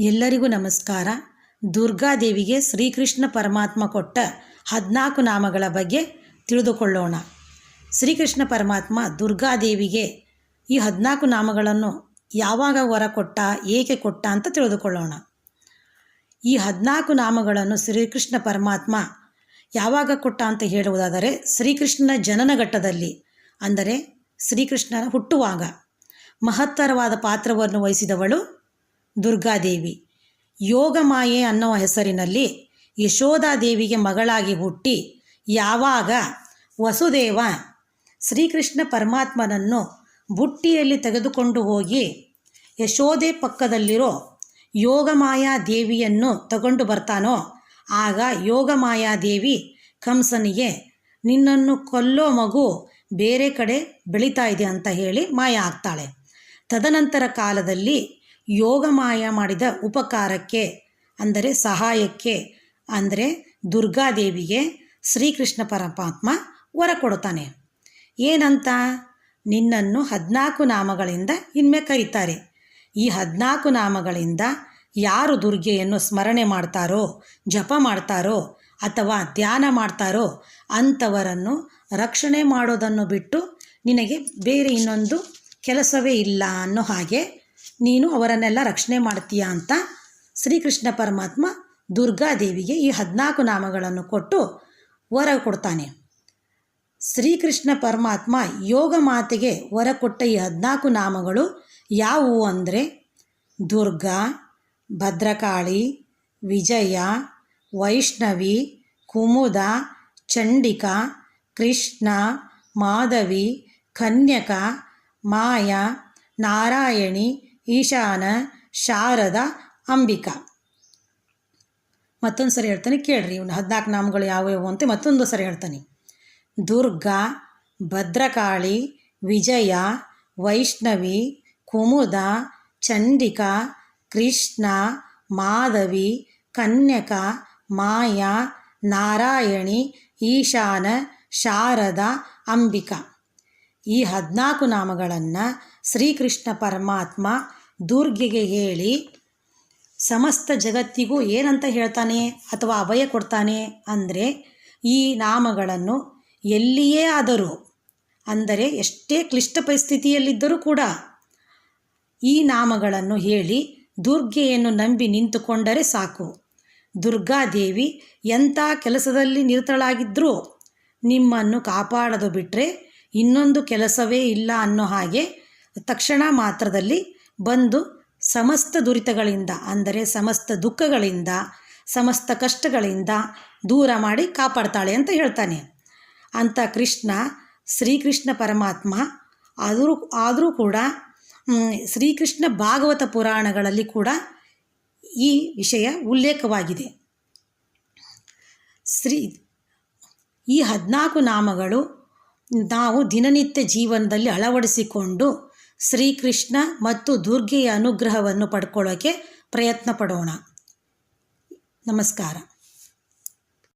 ಎಲ್ಲರಿಗೂ ನಮಸ್ಕಾರ. ದುರ್ಗಾದೇವಿಗೆ ಶ್ರೀಕೃಷ್ಣ ಪರಮಾತ್ಮ ಕೊಟ್ಟ ಹದಿನಾಲ್ಕು ನಾಮಗಳ ಬಗ್ಗೆ ತಿಳಿದುಕೊಳ್ಳೋಣ. ಶ್ರೀಕೃಷ್ಣ ಪರಮಾತ್ಮ ದುರ್ಗಾದೇವಿಗೆ ಈ ಹದಿನಾಲ್ಕು ನಾಮಗಳನ್ನು ಯಾವಾಗ ವರ ಕೊಟ್ಟ, ಏಕೆ ಕೊಟ್ಟ ಅಂತ ತಿಳಿದುಕೊಳ್ಳೋಣ. ಈ ಹದಿನಾಲ್ಕು ನಾಮಗಳನ್ನು ಶ್ರೀಕೃಷ್ಣ ಪರಮಾತ್ಮ ಯಾವಾಗ ಕೊಟ್ಟ ಅಂತ ಹೇಳುವುದಾದರೆ ಶ್ರೀಕೃಷ್ಣನ ಜನನ ಘಟ್ಟದಲ್ಲಿ ಅಂದರೆ ಶ್ರೀಕೃಷ್ಣನ ಹುಟ್ಟುವಾಗ. ಮಹತ್ತರವಾದ ಪಾತ್ರವನ್ನು ವಹಿಸಿದವಳು ದುರ್ಗಾದೇವಿ. ಯೋಗಮಾಯೆ ಅನ್ನೋ ಹೆಸರಿನಲ್ಲಿ ಯಶೋಧಾದೇವಿಗೆ ಮಗಳಾಗಿ ಹುಟ್ಟಿ ಯಾವಾಗ ವಸುದೇವ ಶ್ರೀಕೃಷ್ಣ ಪರಮಾತ್ಮನನ್ನು ಬುಟ್ಟಿಯಲ್ಲಿ ತೆಗೆದುಕೊಂಡು ಹೋಗಿ ಯಶೋದೆ ಪಕ್ಕದಲ್ಲಿರೋ ಯೋಗಮಾಯಾ ದೇವಿಯನ್ನು ತಗೊಂಡು ಬರ್ತಾನೋ, ಆಗ ಯೋಗಮಾಯಾ ದೇವಿ ಕಂಸನಿಗೆ, ನಿನ್ನನ್ನು ಕೊಲ್ಲೋ ಮಗು ಬೇರೆ ಕಡೆ ಬೆಳೀತಾ ಇದೆ ಅಂತ ಹೇಳಿ ಮಾಯ ಆಗ್ತಾಳೆ. ತದನಂತರ ಕಾಲದಲ್ಲಿ ಯೋಗಮಾಯ ಮಾಡಿದ ಉಪಕಾರಕ್ಕೆ ಅಂದರೆ ಸಹಾಯಕ್ಕೆ ಅಂದರೆ ದುರ್ಗಾದೇವಿಗೆ ಶ್ರೀಕೃಷ್ಣ ಪರಮಾತ್ಮ ವರ ಕೊಡ್ತಾನೆ ಏನಂತ? ನಿನ್ನನ್ನು ಹದಿನಾಲ್ಕು ನಾಮಗಳಿಂದ ಇನ್ಮೆ ಕರೀತಾರೆ. ಈ ಹದಿನಾಲ್ಕು ನಾಮಗಳಿಂದ ಯಾರು ದುರ್ಗೆಯನ್ನು ಸ್ಮರಣೆ ಮಾಡ್ತಾರೋ, ಜಪ ಮಾಡ್ತಾರೋ, ಅಥವಾ ಧ್ಯಾನ ಮಾಡ್ತಾರೋ, ಅಂಥವರನ್ನು ರಕ್ಷಣೆ ಮಾಡೋದನ್ನು ಬಿಟ್ಟು ನಿನಗೆ ಬೇರೆ ಇನ್ನೊಂದು ಕೆಲಸವೇ ಇಲ್ಲ ಅನ್ನೋ ಹಾಗೆ ನೀನು ಅವರನ್ನೆಲ್ಲ ರಕ್ಷಣೆ ಮಾಡ್ತೀಯ ಅಂತ ಶ್ರೀಕೃಷ್ಣ ಪರಮಾತ್ಮ ದುರ್ಗಾದೇವಿಗೆ ಈ ಹದಿನಾಲ್ಕು ನಾಮಗಳನ್ನು ಕೊಟ್ಟು ವರ ಕೊಡ್ತಾನೆ. ಶ್ರೀಕೃಷ್ಣ ಪರಮಾತ್ಮ ಯೋಗ ಮಾತೆಗೆ ವರ ಕೊಟ್ಟ ಈ ಹದಿನಾಲ್ಕು ನಾಮಗಳು ಯಾವುವು ಅಂದರೆ ದುರ್ಗಾ, ಭದ್ರಕಾಳಿ, ವಿಜಯ, ವೈಷ್ಣವಿ, ಕುಮುದ, ಚಂಡಿಕಾ, ಕೃಷ್ಣ, ಮಾಧವಿ, ಕನ್ಯಕ, ಮಾಯ, ನಾರಾಯಣಿ ಈಶಾನ, ಶಾರದ, ಅಂಬಿಕಾ. ಮತ್ತೊಂದು ಸರಿ ಹೇಳ್ತಾನೆ, ಕೇಳ್ರಿ, ಇವ್ನು ಹದಿನಾಲ್ಕು ನಾಮಗಳು ಯಾವ್ಯಾವು ಅಂತ ಮತ್ತೊಂದು ಸರಿ ಹೇಳ್ತಾನೆ. ದುರ್ಗಾ, ಭದ್ರಕಾಳಿ, ವಿಜಯ, ವೈಷ್ಣವಿ, ಕುಮುದ, ಚಂಡಿಕಾ, ಕೃಷ್ಣ, ಮಾಧವಿ, ಕನ್ಯಕ, ಮಾಯಾ, ನಾರಾಯಣಿ, ಈಶಾನ, ಶಾರದ, ಅಂಬಿಕಾ. ಈ ಹದಿನಾಲ್ಕು ನಾಮಗಳನ್ನು ಶ್ರೀಕೃಷ್ಣ ಪರಮಾತ್ಮ ದುರ್ಗೆಗೆ ಹೇಳಿ ಸಮಸ್ತ ಜಗತ್ತಿಗೂ ಏನಂತ ಹೇಳ್ತಾನೆ ಅಥವಾ ಅಭಯ ಕೊಡ್ತಾನೆ ಅಂದರೆ ಈ ನಾಮಗಳನ್ನು ಎಲ್ಲಿಯೇ ಆದರೂ, ಅಂದರೆ ಎಷ್ಟೇ ಕ್ಲಿಷ್ಟ ಪರಿಸ್ಥಿತಿಯಲ್ಲಿದ್ದರೂ ಕೂಡ ಈ ನಾಮಗಳನ್ನು ಹೇಳಿ ದುರ್ಗೆಯನ್ನು ನಂಬಿ ನಿಂತುಕೊಂಡರೆ ಸಾಕು. ದುರ್ಗಾದೇವಿ ಎಂಥ ಕೆಲಸದಲ್ಲಿ ನಿರತಳಾಗಿದ್ದರೂ ನಿಮ್ಮನ್ನು ಕಾಪಾಡದು ಬಿಟ್ಟರೆ ಇನ್ನೊಂದು ಕೆಲಸವೇ ಇಲ್ಲ ಅನ್ನೋ ಹಾಗೆ ತಕ್ಷಣ ಮಾತ್ರದಲ್ಲಿ ಬಂದು ಸಮಸ್ತ ದುರಿತಗಳಿಂದ, ಅಂದರೆ ಸಮಸ್ತ ದುಃಖಗಳಿಂದ, ಸಮಸ್ತ ಕಷ್ಟಗಳಿಂದ ದೂರ ಮಾಡಿ ಕಾಪಾಡ್ತಾಳೆ ಅಂತ ಹೇಳ್ತಾನೆ. ಅಂತ ಕೃಷ್ಣ, ಶ್ರೀಕೃಷ್ಣ ಪರಮಾತ್ಮ ಆದರೂ ಆದರೂ ಕೂಡ ಶ್ರೀಕೃಷ್ಣ ಭಾಗವತ ಪುರಾಣಗಳಲ್ಲಿ ಕೂಡ ಈ ವಿಷಯ ಉಲ್ಲೇಖವಾಗಿದೆ. ಶ್ರೀ, ಈ ಹದಿನಾಲ್ಕು ನಾಮಗಳು ನಾವು ದಿನನಿತ್ಯ ಜೀವನದಲ್ಲಿ ಅಳವಡಿಸಿಕೊಂಡು ಶ್ರೀಕೃಷ್ಣ ಮತ್ತು ದುರ್ಗೆಯ ಅನುಗ್ರಹವನ್ನು ಪಡ್ಕೊಳ್ಳೋಕ್ಕೆ ಪ್ರಯತ್ನ ಪಡೋಣ ನಮಸ್ಕಾರ.